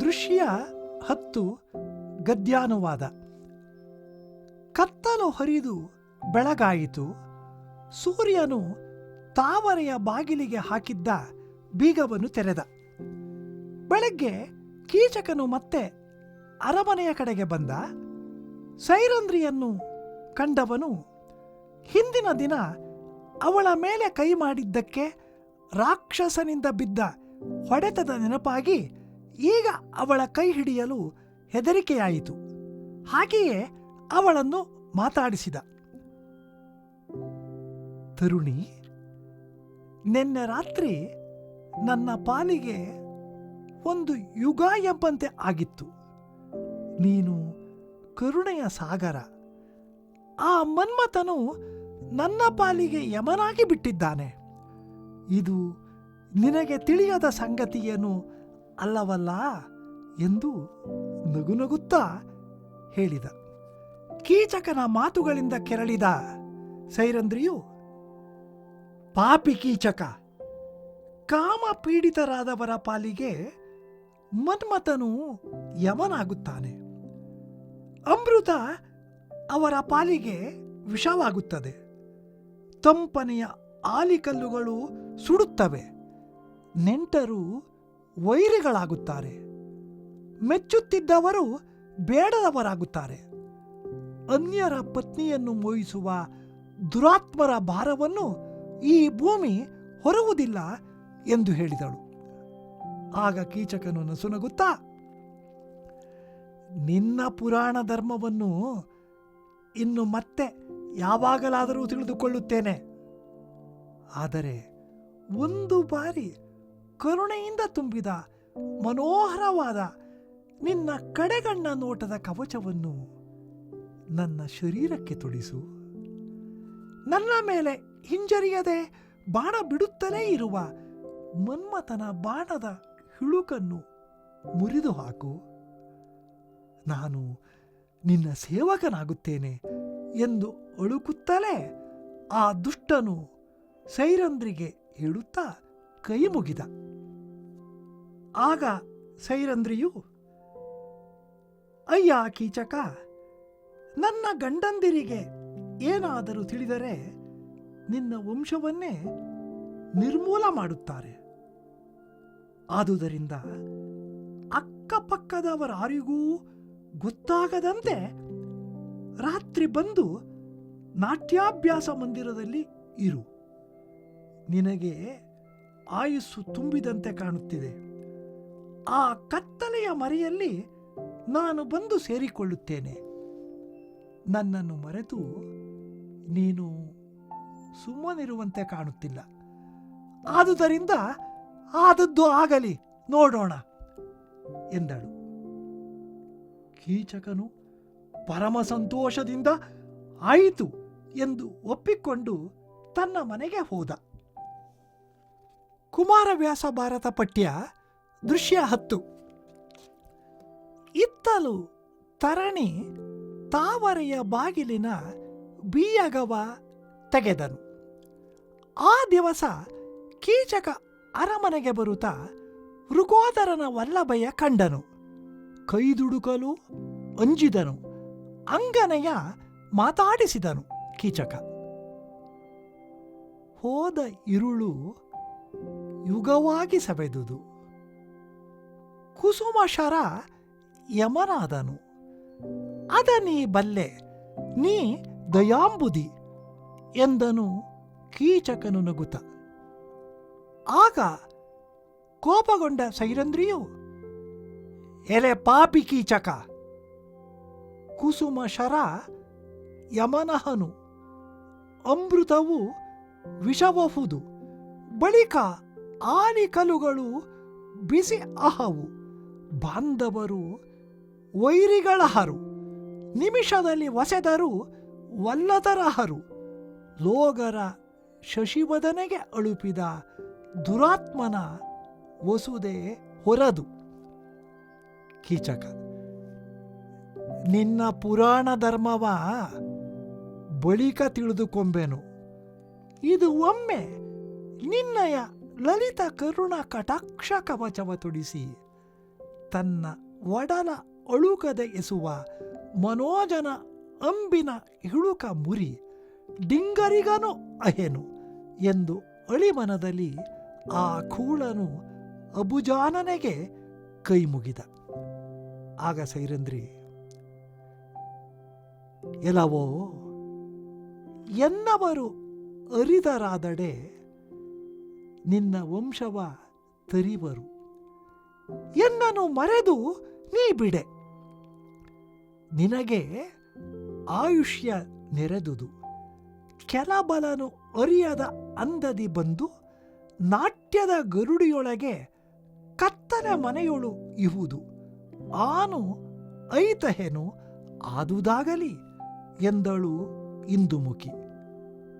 ದೃಶ್ಯ ಹತ್ತು, ಗದ್ಯಾನುವಾದ. ಕತ್ತಲು ಹರಿದು ಬೆಳಗಾಯಿತು. ಸೂರ್ಯನು ತಾವರೆಯ ಬಾಗಿಲಿಗೆ ಹಾಕಿದ್ದ ಬೀಗವನ್ನು ತೆರೆದ. ಬೆಳಗ್ಗೆ ಕೀಚಕನು ಮತ್ತೆ ಅರಮನೆಯ ಕಡೆಗೆ ಬಂದ. ಸೈರಂದ್ರಿಯನ್ನು ಕಂಡವನು, ಹಿಂದಿನ ದಿನ ಅವಳ ಮೇಲೆ ಕೈ ಮಾಡಿದ್ದಕ್ಕೆ ರಾಕ್ಷಸನಿಂದ ಬಿದ್ದ ಹೊಡೆತದ ನೆನಪಾಗಿ ಈಗ ಅವಳ ಕೈ ಹಿಡಿಯಲು ಹೆದರಿಕೆಯಾಯಿತು. ಹಾಗೆಯೇ ಅವಳನ್ನು ಮಾತಾಡಿಸಿದ. ತರುಣಿ, ನಿನ್ನೆ ರಾತ್ರಿ ನನ್ನ ಪಾಲಿಗೆ ಒಂದು ಯುಗ ಎಂಬಂತೆ ಆಗಿತ್ತು. ನೀನು ಕರುಣೆಯ ಸಾಗರ. ಆ ಮನ್ಮಥನು ನನ್ನ ಪಾಲಿಗೆ ಯಮನಾಗಿ ಬಿಟ್ಟಿದ್ದಾನೆ. ಇದು ನಿನಗೆ ತಿಳಿಯದ ಸಂಗತಿಯೇನು ಅಲ್ಲವಲ್ಲ ಎಂದು ನಗುನಗುತ್ತಾ ಹೇಳಿದ. ಕೀಚಕನ ಮಾತುಗಳಿಂದ ಕೆರಳಿದ ಸೈರಂದ್ರಿಯು, ಪಾಪಿ ಕೀಚಕ ಕಾಮ ಪೀಡಿತರಾದವರ ಪಾಲಿಗೆ ಮನ್ಮಥನು ಯಮನಾಗುತ್ತಾನೆ. ಅಮೃತ ಅವರ ಪಾಲಿಗೆ ವಿಷವಾಗುತ್ತದೆ. ತಂಪನೆಯ ಆಲಿಕಲ್ಲುಗಳು ಸುಡುತ್ತವೆ. ನೆಂಟರು ವೈರಿಗಳಾಗುತ್ತಾರೆ. ಮೆಚ್ಚುತ್ತಿದ್ದವರು ಬೇಡದವರಾಗುತ್ತಾರೆ. ಅನ್ಯರ ಪತ್ನಿಯನ್ನು ಮೋಹಿಸುವ ದುರಾತ್ಮರ ಭಾರವನ್ನು ಈ ಭೂಮಿ ಹೊರುವುದಿಲ್ಲ ಎಂದು ಹೇಳಿದಳು. ಆಗ ಕೀಚಕನು ನಸುನಗುತ್ತಾ, ನಿನ್ನ ಪುರಾಣ ಧರ್ಮವನ್ನು ಇನ್ನು ಮತ್ತೆ ಯಾವಾಗಲಾದರೂ ತಿಳಿದುಕೊಳ್ಳುತ್ತೇನೆ. ಆದರೆ ಒಂದು ಬಾರಿ ಕರುಣೆಯಿಂದ ತುಂಬಿದ ಮನೋಹರವಾದ ನಿನ್ನ ಕಡೆಗಣ್ಣ ನೋಟದ ಕವಚವನ್ನು ನನ್ನ ಶರೀರಕ್ಕೆ ತೊಡಿಸು. ನನ್ನ ಮೇಲೆ ಹಿಂಜರಿಯದೆ ಬಾಣ ಬಿಡುತ್ತಲೇ ಇರುವ ಮನ್ಮಥನ ಬಾಣದ ಹಿಳುಕನ್ನು ಮುರಿದು ಹಾಕು. ನಾನು ನಿನ್ನ ಸೇವಕನಾಗುತ್ತೇನೆ ಎಂದು ಅಳುಕುತ್ತಲೇ ಆ ದುಷ್ಟನು ಸೈರಂದ್ರಿಗೆ ಹೇಳುತ್ತಾ ಕೈ ಮುಗಿದ ಆಗ ಸೈರಂದ್ರಿಯು, ಅಯ್ಯ ಕೀಚಕ, ನನ್ನ ಗಂಡಂದಿರಿಗೆ ಏನಾದರೂ ತಿಳಿದರೆ ನಿನ್ನ ವಂಶವನ್ನೇ ನಿರ್ಮೂಲ ಮಾಡುತ್ತಾರೆ. ಆದುದರಿಂದ ಅಕ್ಕಪಕ್ಕದವರಾರಿಗೂ ಗೊತ್ತಾಗದಂತೆ ರಾತ್ರಿ ಬಂದು ನಾಟ್ಯಾಭ್ಯಾಸ ಮಂದಿರದಲ್ಲಿ ಇರು. ನಿನಗೆ ಆಯುಸ್ಸು ತುಂಬಿದಂತೆ ಕಾಣುತ್ತಿದೆ. ಆ ಕತ್ತಲೆಯ ಮರೆಯಲ್ಲಿ ನಾನು ಬಂದು ಸೇರಿಕೊಳ್ಳುತ್ತೇನೆ. ನನ್ನನ್ನು ಮರೆತು ನೀನು ಸುಮ್ಮನಿರುವಂತೆ ಕಾಣುತ್ತಿಲ್ಲ. ಆದುದರಿಂದ ಆದದ್ದು ಆಗಲಿ, ನೋಡೋಣ, ಎಂದಳು. ಕೀಚಕನು ಪರಮ ಸಂತೋಷದಿಂದ ಆಯಿತು ಎಂದು ಒಪ್ಪಿಕೊಂಡು ತನ್ನ ಮನೆಗೆ ಹೋದ. ಕುಮಾರವ್ಯಾಸ ಭಾರತ ಪಠ್ಯ ದೃಶ್ಯ ಹತ್ತು. ಇತ್ತಲು ತರಣಿ ತಾವರೆಯ ಬಾಗಿಲಿನ ಬೀಯಗವ ತೆಗೆದನು. ಆ ದಿವಸ ಕೀಚಕ ಅರಮನೆಗೆ ಬರುತ್ತಾ ಮೃಗೋದರನ ವಲ್ಲಭಯ್ಯ ಕಂಡನು. ಕೈದುಡುಕಲು ಅಂಜಿದನು. ಅಂಗನೆಯ ಮಾತಾಡಿಸಿದನು ಕೀಚಕ. ಹೋದ ಇರುಳು ಯುಗವಾಗಿ ಸವೆದುದು. ಕುಸುಮ ಶರ ಯಮನಾದನು. ಅದ ನೀ ಬಲ್ಲೆ, ನೀ ದಯಾಂಬುದಿ ಎಂದನು ಕೀಚಕನು ನಗುತ. ಆಗ ಕೋಪಗೊಂಡ ಸೈರಂದ್ರಿಯು, ಎಲೆ ಪಾಪಿ ಕೀಚಕ. ಕುಸುಮ ಶರ ಯಮನಹನು, ಅಮೃತವು ವಿಷವಹುದು, ಬಳಿಕ ಆಲಿಕಲುಗಳು ಬಿಸಿ ಅಹವು. ಬಾಂಧವರು, ವೈರಿಗಳ ಹರು, ನಿಮಿಷದಲ್ಲಿ ವಸೆದರು ವಲ್ಲದರ ಹರು. ಲೋಗರ ಶಶಿವದನೆಗೆ ಅಳುಪಿದ ದುರಾತ್ಮನ ವಸುದೆ ಹೊರದು. ಕೀಚಕ, ನಿನ್ನ ಪುರಾಣ ಧರ್ಮವ ಬಳಿಕ ತಿಳಿದುಕೊಂಬೆನು. ಇದು ಒಮ್ಮೆ ನಿನ್ನಯ ಲಲಿತ ಕರುಣ ಕಟಾಕ್ಷ ಕವಚವ ತೊಡಿಸಿ ತನ್ನ ಒಡಲ ಅಳುಕದ ಎಸುವ ಮನೋಜನ ಅಂಬಿನ ಇಳುಕ ಮುರಿ ಡಿಂಗರಿಗನು ಅಹೆನು ಎಂದು ಅಳಿಮನದಲ್ಲಿ ಆ ಕೂಳನು ಅಬುಜಾನನೆಗೆ ಕೈ ಮುಗಿದ ಆಗ ಸೈರಂದ್ರಿ ಎಲವೋ ಎನ್ನವರು ಅರಿದರಾದಡೆ ನಿನ್ನ ವಂಶವ ತರಿವರು. ಎನ್ನನು ಮರೆದು ನೀ ಬಿಡೆ. ನಿನಗೆ ಆಯುಷ್ಯ ನೆರೆದುದು. ಕೆಲಬಲನು ಅರಿಯದ ಅಂದದಿ ಬಂದು ನಾಟ್ಯದ ಗರುಡಿಯೊಳಗೆ ಕತ್ತಲ ಮನೆಯೊಳು ಇಹುದು. ಆನು ಐತಹೆನು ಆದುದಾಗಲಿ ಎಂದಳು ಇಂದುಮುಖಿ.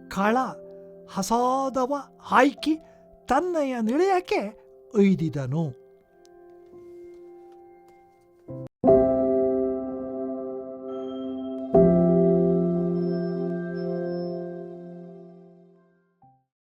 ಕಳ ಹಸಾದವ ಹಾಯ್ಕಿ ತನ್ನಯ ನಿಳೆಯಕ್ಕೆ ಒಯ್ದಿದನು